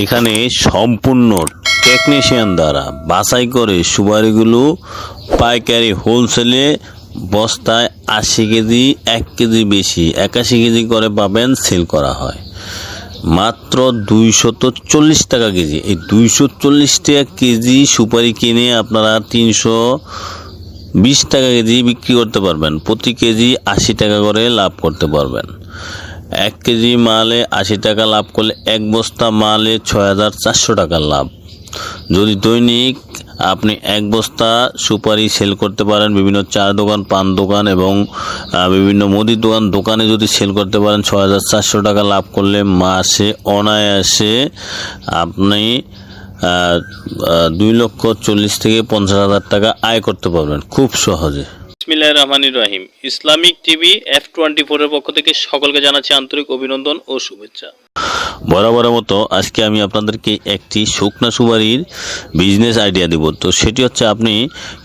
এখানে সম্পূর্ণ টেকনিশিয়ান দ্বারা বাছাই করে সুপারিগুলো পাইকারি হোলসেলে বস্তায় আশি কেজি, এক কেজি বেশি, একাশি কেজি করে পাবেন সেল করা হয়। মাত্র দুইশত চল্লিশ টাকা কেজি। এই দুইশো চল্লিশ টাকা কেজি সুপারি কিনে আপনারা তিনশো বিশ টাকা কেজি বিক্রি করতে পারবেন। প্রতি কেজি আশি টাকা করে লাভ করতে পারবেন। এক কেজি মালে আশি টাকা লাভ করলে এক বস্তা মালে ছয় হাজার চারশো টাকার লাভ। যদি দৈনিক আপনি এক বস্তা সুপারি সেল করতে পারেন, বিভিন্ন চা দোকান, পান দোকান এবং বিভিন্ন মুদির দোকান, দোকানে যদি সেল করতে পারেন ছ হাজার চারশো টাকা লাভ করলে মাসে অনায়াসে আপনি দুই লক্ষ চল্লিশ থেকে পঞ্চাশ হাজার টাকা আয় করতে পারবেন, খুব সহজে। বিসমিল্লাহ রহমানির রহিম। ইসলামিক টিভি এফ টোয়েন্টি ফোরের পক্ষ থেকে সকলকে জানাচ্ছি আন্তরিক অভিনন্দন ও শুভেচ্ছা। বরাবর মতো আজকে আমি আপনাদেরকে একটি শুকনা সুবারির বিজনেস আইডিয়া দেব। তো সেটি হচ্ছে আপনি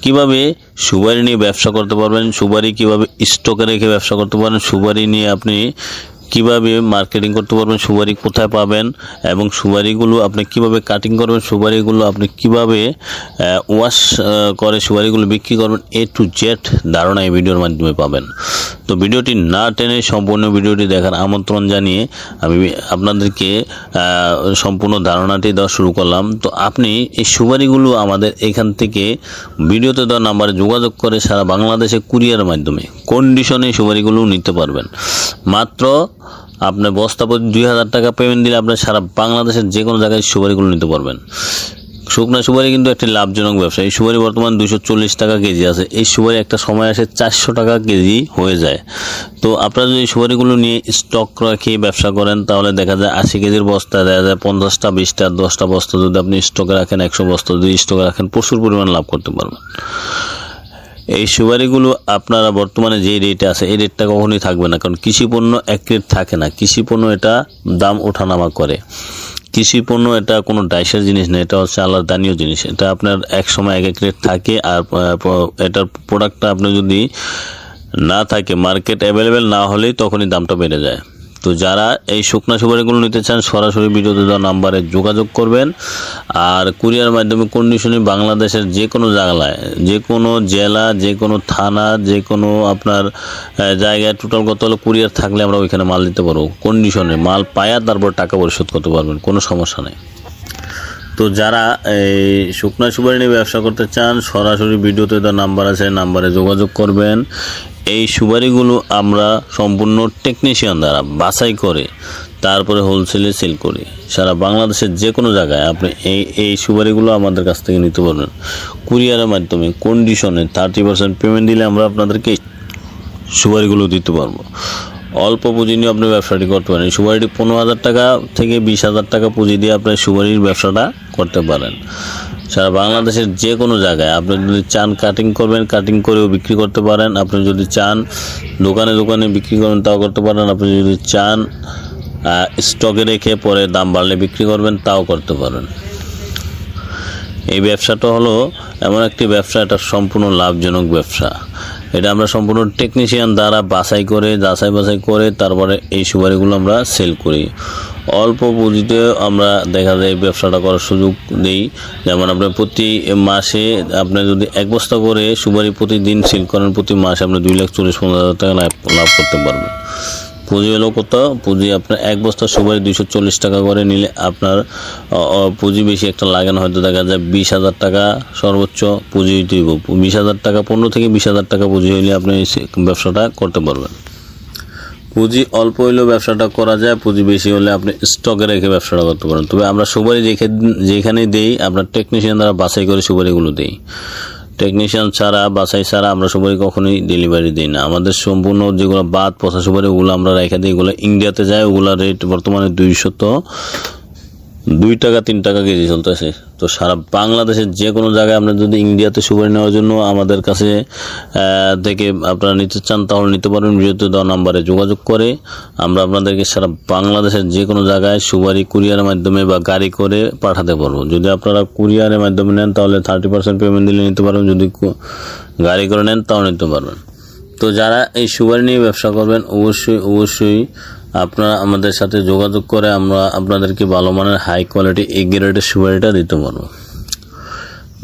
কীভাবে সুবারি নিয়ে ব্যবসা করতে পারবেন সুবারি কীভাবে স্টকে রেখে ব্যবসা করতে পারেন সুবারি নিয়ে আপনি কীভাবে মার্কেটিং করতে পারবেন, সুপারি কোথায় পাবেন এবং সুপারিগুলো আপনি কীভাবে কাটিং করবেন, সুপারিগুলো আপনি কীভাবে ওয়াশ করে সুপারিগুলো বিক্রি করবেন এ টু জেড ধারণা এই ভিডিওর মাধ্যমে পাবেন। তো ভিডিওটি না টেনে সম্পূর্ণ ভিডিওটি দেখার আমন্ত্রণ জানিয়ে আমি আপনাদেরকে সম্পূর্ণ ধারণাটি দেওয়া শুরু করলাম। তো আপনি এই সুপারিগুলো আমাদের এখান থেকে ভিডিওতে দেওয়া নাম্বারে যোগাযোগ করে সারা বাংলাদেশে কুরিয়ার মাধ্যমে কন্ডিশনে সুপারিগুলো নিতে পারবেন। মাত্র আপনার বস্তা প্রতি দুই হাজার টাকা পেমেন্ট দিলে আপনার সারা বাংলাদেশের যে কোনো জায়গায় সুপারিগুলো নিতে পারবেন। শুকনা সুপারি কিন্তু একটি লাভজনক ব্যবসা। এই সুপারি বর্তমান দুশো চল্লিশ টাকা কেজি আছে। এই সুপারি একটা সময় আসে চারশো টাকা কেজি হয়ে যায়। তো আপনারা যদি সুপারিগুলো নিয়ে স্টক রাখি, ব্যবসা করেন, তাহলে দেখা যায় আশি কেজির বস্তা দেখা যায় পঞ্চাশটা, বিশটা, দশটা বস্তা যদি আপনি স্টকে রাখেন, একশো বস্তা যদি স্টকে রাখেন, প্রচুর পরিমাণ লাভ করতে পারবেন। এই সুপারিগুলো আপনারা বর্তমানে যে রেটে আছে, এই রেটটা কখনোই থাকবে না। কারণ কৃষি পণ্য এক রেট থাকে না। কৃষি পণ্য এটা দাম ওঠানামা করে। কৃষি পণ্য এটা কোনো ডাইসের জিনিস না, এটা হচ্ছে আল্লাহর দানীয় জিনিস। এটা আপনার এক সময় এক এক রেট থাকে আর এটার প্রোডাক্টটা আপনি যদি না থাকে মার্কেট অ্যাভেলেবেল না হলেই তখনই দামটা বেড়ে যায়। তো যারা এই শুকনা সুপারিগুলো নিতে চান, সরাসরি ভিডিওতে দেওয়া নাম্বারে যোগাযোগ করবেন। আর কুরিয়ার মাধ্যমে কন্ডিশনে বাংলাদেশের যে কোনো জায়গায়, যে কোনো জেলা, যে কোনো থানা, যে কোনো আপনার জায়গায় টোটাল কত হলো কুরিয়ার থাকলে আমরা ওইখানে মাল দিতে পারব। কন্ডিশনে মাল পায়া তারপর টাকা পরিশোধ করতে পারবেন, কোনো সমস্যা নেই। তো যারা এই শুকনা সুপারি নিয়ে ব্যবসা করতে চান, সরাসরি ভিডিওতে তার নাম্বার আছে নাম্বারে যোগাযোগ করবেন। এই সুপারিগুলো আমরা সম্পূর্ণ টেকনিশিয়ান দ্বারা বাছাই করে, তারপরে হোলসেলে সেল করি। সারা বাংলাদেশের যে কোনো জায়গায় আপনি এই এই সুপারিগুলো আমাদের কাছ থেকে নিতে পারবেন। কুরিয়ারের মাধ্যমে কন্ডিশনে থার্টি পার্সেন্ট পেমেন্ট দিলে আমরা আপনাদেরকে সুপারিগুলো দিতে পারব। অল্প পুঁজি নিয়ে আপনি ব্যবসাটি করতে পারেন। সুপারিটি পনেরো হাজার টাকা থেকে বিশ হাজার টাকা পুঁজি দিয়ে আপনি সুপারির ব্যবসাটা করতে পারেন। সারা বাংলাদেশের যে কোনো জায়গায় আপনি যদি চান কাটিং করবেন কাটিং করেও বিক্রি করতে পারেন। আপনি যদি চান দোকানে দোকানে বিক্রি করবেন, তাও করতে পারেন। আপনি যদি চান স্টকে রেখে পরে দাম বাড়লে বিক্রি করবেন, তাও করতে পারেন। এই ব্যবসাটা হলো এমন একটি ব্যবসা, এটা সম্পূর্ণ লাভজনক ব্যবসা। এটা আমরা সম্পূর্ণ টেকনিশিয়ান দ্বারা বাছাই করে, যাচাই বাছাই করে তারপরে এই সুপারিগুলো আমরা সেল করি। অল্প পুঁজিতে আমরা দেখা যায় ব্যবসাটা করার সুযোগ দিই। যেমন আপনার প্রতি মাসে আপনি যদি এক বস্তা করে সুপারি প্রতিদিন সেল করেন, প্রতি মাসে আপনি দুই লাখ চল্লিশ পঞ্চাশ হাজার টাকা লাভ করতে পারবেন। পুঁজি হলো কত পুঁজি আপনার এক বস্তা সুপারি দুইশো চল্লিশ টাকা করে নিলে আপনার পুঁজি বেশি একটা লাগে না। হয়তো দেখা যায় বিশ হাজার টাকা সর্বোচ্চ পুঁজি দিব বিশ হাজার টাকা, পনেরো থেকে বিশ হাজার টাকা পুঁজি হইলে আপনি ব্যবসাটা করতে পারবেন। পুঁজি অল্প হইলেও ব্যবসাটা করা যায়, পুঁজি বেশি হলে আপনি স্টকে রেখে ব্যবসাটা করতে পারেন। তবে আমরা সুপারি যেখানে যেখানে দেই, আমরা টেকনিশিয়ান দ্বারা বাছাই করে সুপারিগুলো দিই। টেকনিশিয়ান ছাড়া বাসাই ছাড়া আমরা সুপারি কখনোই ডেলিভারি দিই না। আমাদের সম্পূর্ণ যেগুলো বাদ পচা সুপারি, ওগুলো আমরা রেখে দিই। এগুলো ইন্ডিয়াতে যায় ওগুলো রেট বর্তমানে দুইশত দুই টাকা, তিন টাকা কেজি চলতেছে। তো সারা বাংলাদেশের যে কোনো জায়গায় আপনার যদি ইন্ডিয়াতে সুপারি নেওয়ার জন্য আমাদের কাছে থেকে আপনারা নিতে চান, তাহলে নিতে পারবেন বিরত দেওয়া নাম্বারে যোগাযোগ করে আমরা আপনাদেরকে সারা বাংলাদেশের যে কোনো জায়গায় সুপারি কুরিয়ারের মাধ্যমে বা গাড়ি করে পাঠাতে পারব। যদি আপনারা কুরিয়ারের মাধ্যমে নেন, তাহলে থার্টি পার্সেন্ট পেমেন্ট দিলে নিতে পারবেন। যদি গাড়ি করে নেন, তাও নিতে পারবেন। তো যারা এই সুপারি নিয়ে ব্যবসা করবেন, অবশ্যই অবশ্যই আপনারা আমাদের সাথে যোগাযোগ করে আমরা আপনাদেরকে ভালো মানের হাই কোয়ালিটি এ গ্রেডের সুপারিটা দিতে পারব।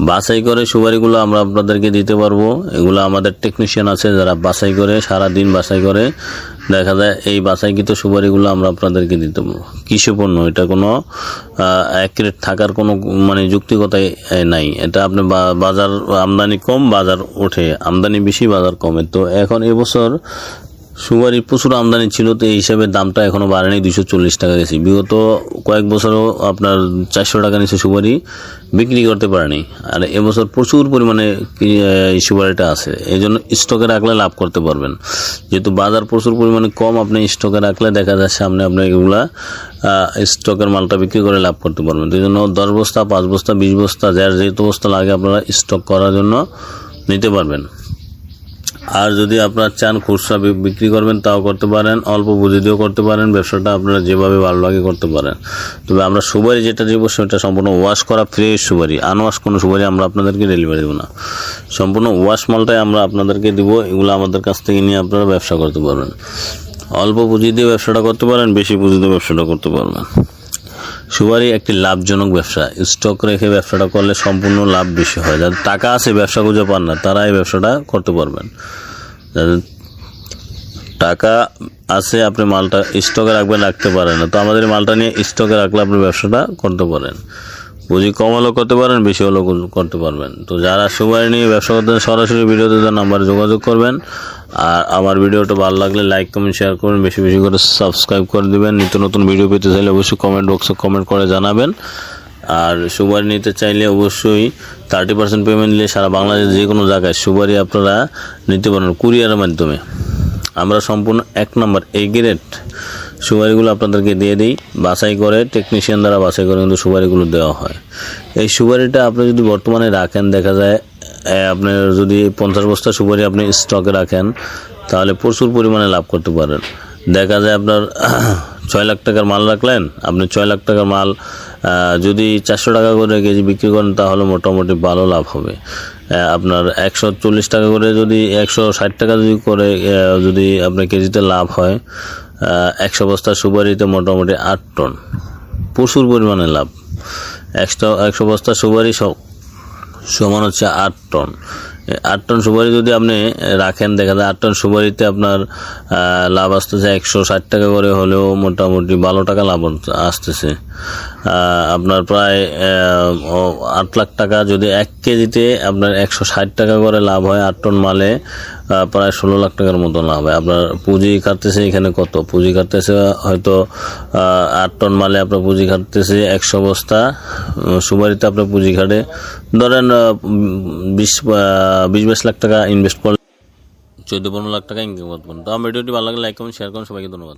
বাছাই করে সুপারিগুলো আমরা আপনাদেরকে দিতে পারব। এগুলো আমাদের টেকনিশিয়ান আছে, যারা বাছাই করে সারা দিন বাছাই করে। দেখা যায় এই বাছাইকৃত সুপারিগুলো আমরা আপনাদেরকে দিতে পারব। কৃষি পণ্য, এটা কোনো অ্যাকুরেট থাকার কোনো মানে যুক্তিকতাই নাই। এটা আপনি বাজার আমদানি কম, বাজার ওঠে। আমদানি বেশি, বাজার কমে। তো এখন এবছর সুপারি প্রচুর আমদানি ছিল, তো এই হিসাবে দামটা এখনও বাড়েনি দুশো চল্লিশ টাকা গেছে বিগত কয়েক বছরও আপনার চারশো টাকা নিচে সুপারি বিক্রি করতে পারেনি। আর এবছর প্রচুর পরিমাণে সুপারিটা আছে। এই জন্য স্টকে রাখলে লাভ করতে পারবেন। যেহেতু বাজার প্রচুর পরিমাণে কম, আপনি স্টকে রাখলে দেখা যায় সামনে আপনি এগুলা স্টকের মালটা বিক্রি করে লাভ করতে পারবেন। এই জন্য দশ বস্তা, পাঁচ বস্তা, বিশ বস্তা, যার যেহেতু বস্তা লাগে, আপনারা স্টক করার জন্য নিতে পারবেন। আর যদি আপনারা চান খুচরা বিক্রি করবেন, তাও করতে পারেন। অল্প পুঁজি দিয়েও করতে পারেন। ব্যবসাটা আপনারা যেভাবে ভালো লাগে করতে পারেন। তবে আমরা সুপারি যেটা দেবো, সেটা সম্পূর্ণ ওয়াশ করা ফ্রেশ সুপারি। আনওয়াশ কোনো সুপারি আমরা আপনাদেরকে ডেলিভারি দেবো না। সম্পূর্ণ ওয়াশ মালটাই আমরা আপনাদেরকে দিব। এগুলো আমাদের কাছ থেকে নিয়ে আপনারা ব্যবসা করতে পারবেন। অল্প পুঁজি দিয়ে ব্যবসাটা করতে পারেন, বেশি পুঁজি দিয়ে ব্যবসাটা করতে পারবেন। সুপারি একটি লাভজনক ব্যবসা। স্টক রেখে ব্যবসাটা করলে সম্পূর্ণ লাভ বেশি হয়। যাদের টাকা আছে, ব্যবসা খুঁজে পান না তারা এই ব্যবসাটা করতে পারবেন। যাদের টাকা আছে, আপনি মালটা স্টকে রাখবেন, রাখতে পারেন না। তো আমাদের মালটা নিয়ে স্টকে রাখলে আপনি ব্যবসাটা করতে পারেন। পুঁজি কম করতে পারেন, বেশি হলেও করতে পারবেন। তো যারা সুপারি নিয়ে ব্যবসা করতে সরাসরি ভিডিওতে তার নাম্বারে যোগাযোগ করবেন। আর আমার ভিডিওটা ভালো লাগলে লাইক কমেন্ট শেয়ার করবেন। বেশি বেশি করে সাবস্ক্রাইব করে দেবেন। নিত্য নতুন ভিডিও পেতে চাইলে অবশ্যই কমেন্ট বক্সে কমেন্ট করে জানাবেন। আর সুপারি নিতে চাইলে অবশ্যই থার্টি পার্সেন্ট পেমেন্ট নিলে সারা বাংলাদেশের যে কোনো জায়গায় সুপারি আপনারা নিতে পারেন কুরিয়ারের মাধ্যমে। আমরা সম্পূর্ণ এক নম্বর এই গ্রেড সুপারিগুলো আপনাদেরকে দিয়ে দিই। বাছাই করে টেকনিশিয়ান দ্বারা বাছাই করে কিন্তু সুপারিগুলো দেওয়া হয়। এই সুপারিটা আপনি যদি বর্তমানে রাখেন, দেখা যায় আপনার যদি পঞ্চাশ বস্তা সুপারি আপনি স্টকে রাখেন, তাহলে প্রচুর পরিমাণে লাভ করতে পারেন। দেখা যায় আপনার ছয় লাখ টাকার মাল রাখলেন, আপনি ছয় লাখ টাকার মাল যদি চারশো টাকা করে কেজি বিক্রি করেন, তাহলে মোটামুটি ভালো লাভ হবে। আপনার একশো চল্লিশ টাকা করে যদি, একশো ষাট টাকা যদি করে যদি আপনার কেজিতে লাভ হয় একশো বস্তা সুপারিতে মোটামুটি আট টন। প্রচুর পরিমাণে লাভ। একশো একশো বস্তা সুপারি সমান হচ্ছে আট টন। আট টন সুপারি যদি আপনি রাখেন, দেখা যায় আট টন সুপারিতে আপনার লাভ আসতেছে একশো ষাট টাকা করে হলেও মোটামুটি বারো টাকা লাভ আসতেছে। আপনার প্রায় আট লাখ টাকা যদি এক কেজিতে আপনার একশো ষাট টাকা করে লাভ হয় আট টন মালে প্রায় ষোলো লাখ টাকার মতো লাভ হয়। আপনার পুঁজি কাটতেছে এখানে কত? পুঁজি কাটতেছে হয়তো আট টন মালে আপনার পুঁজি কাটতেছে একশো বস্তা। সুপারিতে আপনার পুঁজি কাটে ধরেন বিশ বিশ বাইশ লাখ টাকা ইনভেস্ট করলে, চোদ্দ পনেরো লাখ টাকা ইনকাম করতে পারেন। তো আমার ভিডিওটি ভালো লাগলে লাইক করুন শেয়ার করুন। সবাইকে ধন্যবাদ।